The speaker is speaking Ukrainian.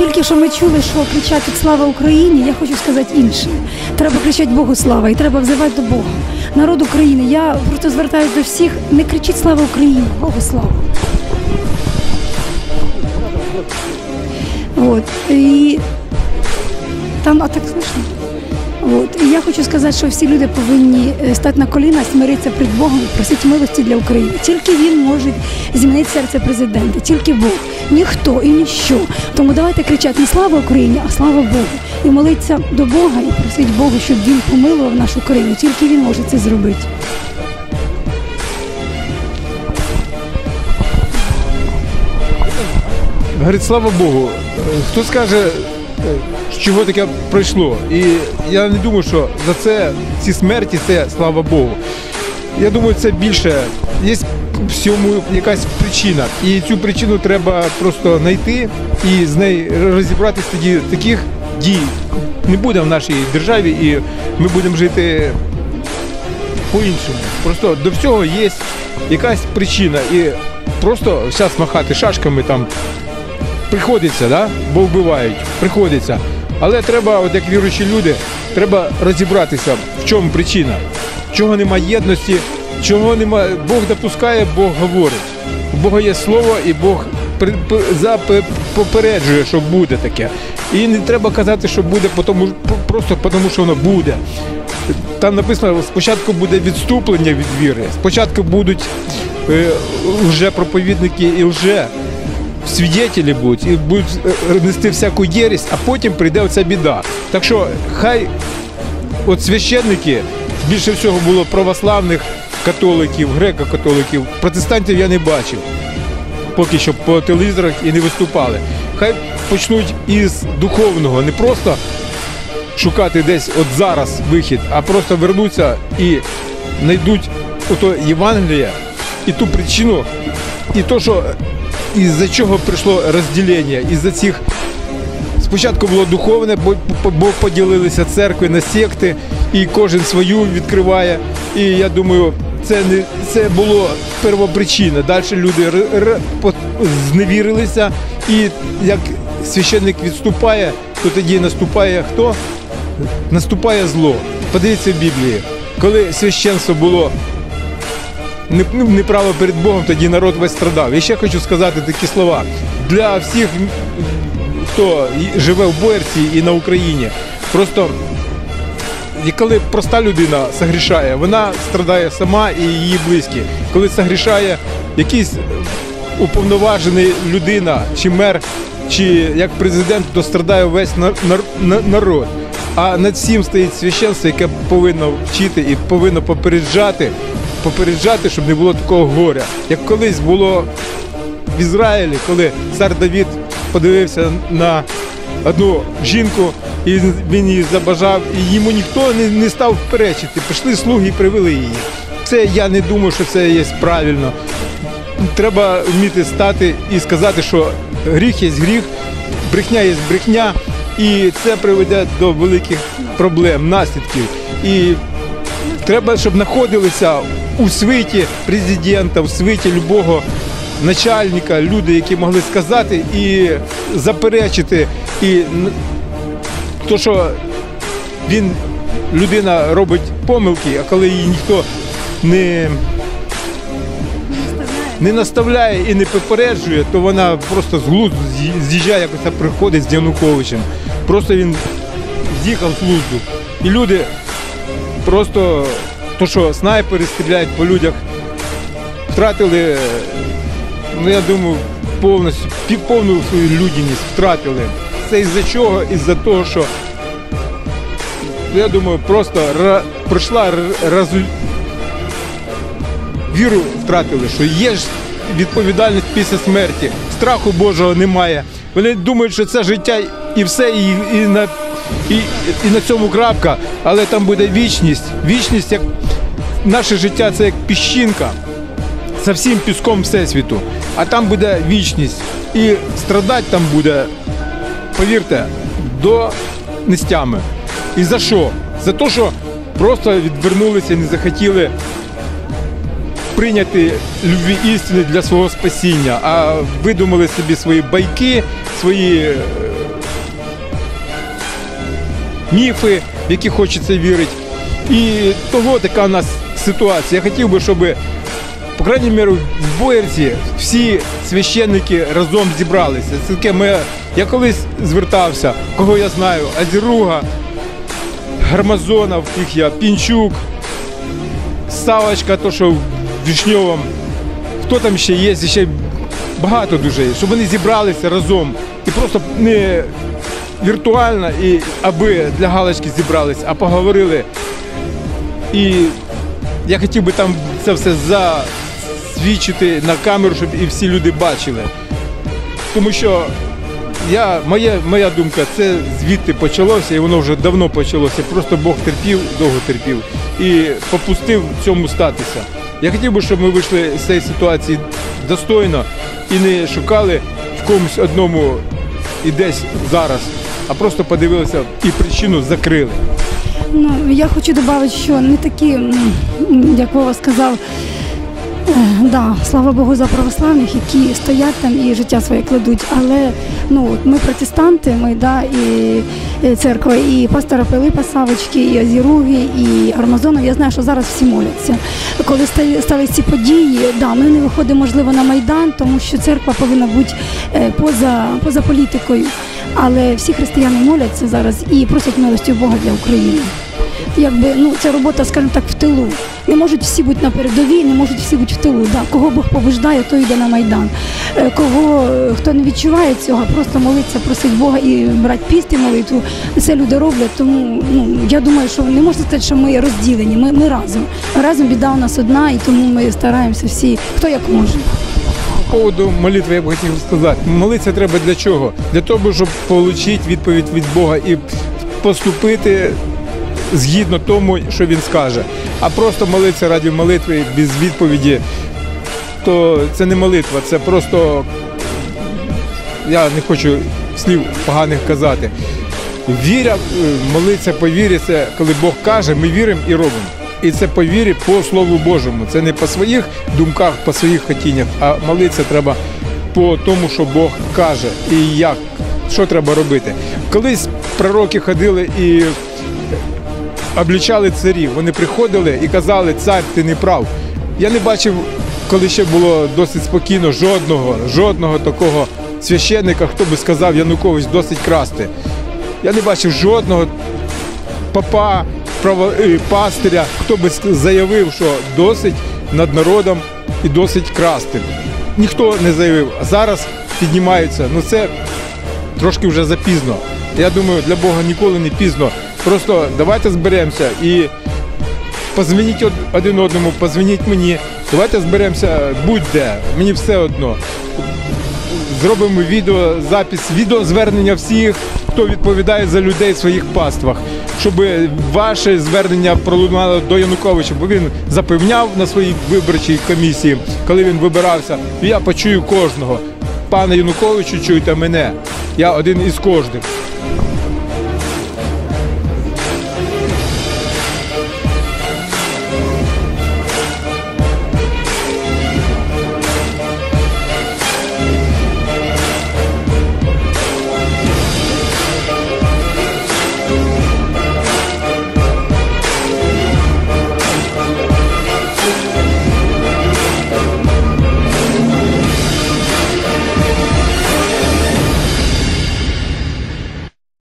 Тільки що ми чули, що кричати Слава Україні, я хочу сказати інше. Треба кричати Богу слава і треба взивати до Бога. Народ України, я просто звертаюся до всіх, не кричіть Слава Україні, Богу слава. От. І там, а так слышно? От. Я хочу сказати, що всі люди повинні е, стати на коліна, смиритися перед Богом і просити милості для України. Тільки він може змінити серце президента, тільки Бог, ніхто і ніщо. Тому давайте кричати не слава Україні, а слава Богу. І молитися до Бога і просити Бога, щоб він помилував нашу країну. Тільки він може це зробити. Говорить, слава Богу. Е, Хто скаже, е, чого таке пройшло? І я не думаю, що за це ці смерті це слава Богу. Я думаю, це більше. Є в цьому якась причина. І цю причину треба просто знайти і з нею розібратися тоді таких дій не буде в нашій державі, і ми будемо жити по-іншому. Просто до всього є якась причина. І просто зараз махати шашками там приходиться, да? бо вбивають, приходиться. Але треба, от як віруючі люди, треба розібратися, в чому причина, чого немає єдності, чого немає. Бог допускає, Бог говорить. У Бога є слово, і Бог попереджує, що буде таке. І не треба казати, що буде, просто тому, що воно буде. Там написано, спочатку буде відступлення від віри, спочатку будуть е, вже проповідники і вже свідетелі будуть і будуть е, нести всяку єрість, а потім прийде оця біда. Так що хай от священники більше всього було православних католиків, греко-католиків, протестантів я не бачив. Поки що по телевізорах і не виступали. Хай почнуть із духовного, не просто шукати десь от зараз вихід, а просто вернуться і знайдуть ото Євангеліє і ту причину, і то, що із-за чого прийшло розділення, із-за цих. Спочатку було духовне, бо поділилися церкви на секти, і кожен свою відкриває. І я думаю, це не це було первопричина. Далі люди р, р, зневірилися, і як священник відступає, то тоді наступає хто? Наступає зло. Подивіться в Біблії, коли священство було неправо перед Богом, тоді народ весь страдав. І ще хочу сказати такі слова для всіх, хто живе в Боярці і на Україні. Просто коли проста людина согрішає, вона страдає сама і її близькі. Коли согрішає якийсь уповноважений людина, чи мер, чи як президент, то страдає весь нар- нар- на- народ. А над всім стоїть священство, яке повинно вчити і повинно попереджати, попереджати, щоб не було такого горя. Як колись було в Ізраїлі, коли цар Давід подивився на одну жінку, і він її забажав, і йому ніхто не, не став перечити. Пішли слуги і привели її. Це я не думаю, що це є правильно. Треба вміти стати і сказати, що гріх є гріх, брехня є брехня, і це приведе до великих проблем, наслідків. І треба, щоб знаходилися у світі президента, у світі любого начальника, люди, які могли сказати і заперечити, і то, що він людина робить помилки, а коли її ніхто не, не наставляє і не попереджує, то вона просто з глузду з'їжджає, якось приходить з Януковичем. Просто він з'їхав з глузду. І люди просто то, що снайпери стріляють по людях, втратили, ну я думаю, повністю повну свою людяність втратили. Це із-за чого? Із-за того, що я думаю, просто ра- пройшла р- разу- віру втратили, що є ж відповідальність після смерті, страху Божого немає. Вони думають, що це життя і все, і, і, на, і, і на цьому крапка, але там буде вічність. Вічність, як наше життя це як піщинка за всім піском Всесвіту. А там буде вічність. І страдати там буде, повірте, до нестями. І за що? За те, що просто відвернулися, не захотіли прийняти любві істини для свого спасіння, а видумали собі свої байки, свої е, міфи, в які хочеться вірити. І того така у нас ситуація. Я хотів би, щоб, по крайній мірі, в Боярці всі священники разом зібралися. Це таке моє. Я колись звертався, кого я знаю, Азіруга, Гармазонов, їх я, Пінчук, Савочка, то що в Вішньовому. Хто там ще є? Ще багато дуже є, щоб вони зібралися разом і просто не віртуально, і аби для галочки зібрались, а поговорили. І я хотів би там це все засвідчити на камеру, щоб і всі люди бачили. Тому що я, моя, моя думка, це звідти почалося, і воно вже давно почалося. Просто Бог терпів, довго терпів і попустив цьому статися. Я хотів би, щоб ми вийшли з цієї ситуації достойно і не шукали в комусь одному і десь зараз, а просто подивилися і причину закрили. Ну, я хочу додати, що не такі, як Вова сказав, е, да, слава Богу за православних, які стоять там і життя своє кладуть. Але ну, ми протестанти, ми да, і, церква, і пастора Пилипа Савочки, і Азіруги, і Армазонов. Я знаю, що зараз всі моляться. Коли стали, стали ці події, да, ми не виходимо, можливо, на Майдан, тому що церква повинна бути е, поза, поза політикою. Але всі християни моляться зараз і просять милості Бога для України. Якби ну це робота, скажімо так, в тилу. Не можуть всі бути на передовій, не можуть всі бути в тилу. Да. Кого Бог побуждає, той йде на майдан. Е, Кого е, хто не відчуває цього, просто молиться, просить Бога і брати піст і молитву. Це люди роблять. Тому ну я думаю, що не можна сказати, що ми розділені. Ми, ми разом. Разом біда у нас одна, і тому ми стараємося всі, хто як може. По поводу молитви я б хотів сказати. Молитися треба для чого? Для того, щоб отримати відповідь від Бога і поступити згідно тому, що він скаже. А просто молитися раді молитви без відповіді, то це не молитва, це просто я не хочу слів поганих казати. Віря, е, молитися це коли Бог каже, ми віримо і робимо. І це по вірі по Слову Божому. Це не по своїх думках, по своїх хотіннях, а молитися треба по тому, що Бог каже, і як, що треба робити. Колись пророки ходили і облічали царів. Вони приходили і казали, цар, ти не прав. Я не бачив, коли ще було досить спокійно, жодного, жодного такого священника, хто би сказав, Янукович досить красти. Я не бачив жодного папа, пастиря, хто би заявив, що досить над народом і досить красти. Ніхто не заявив. А зараз піднімаються. Ну це трошки вже запізно. Я думаю, для Бога ніколи не пізно. Просто давайте зберемося і позвоніть один одному, позвоніть мені. Давайте зберемося будь-де. Мені все одно. Зробимо відеозапис, відеозвернення всіх, хто відповідає за людей в своїх паствах, щоб ваше звернення пролунало до Януковича, бо він запевняв на своїй виборчій комісії, коли він вибирався. Я почую кожного. Пане Януковичу, чуйте мене. Я один із кожних.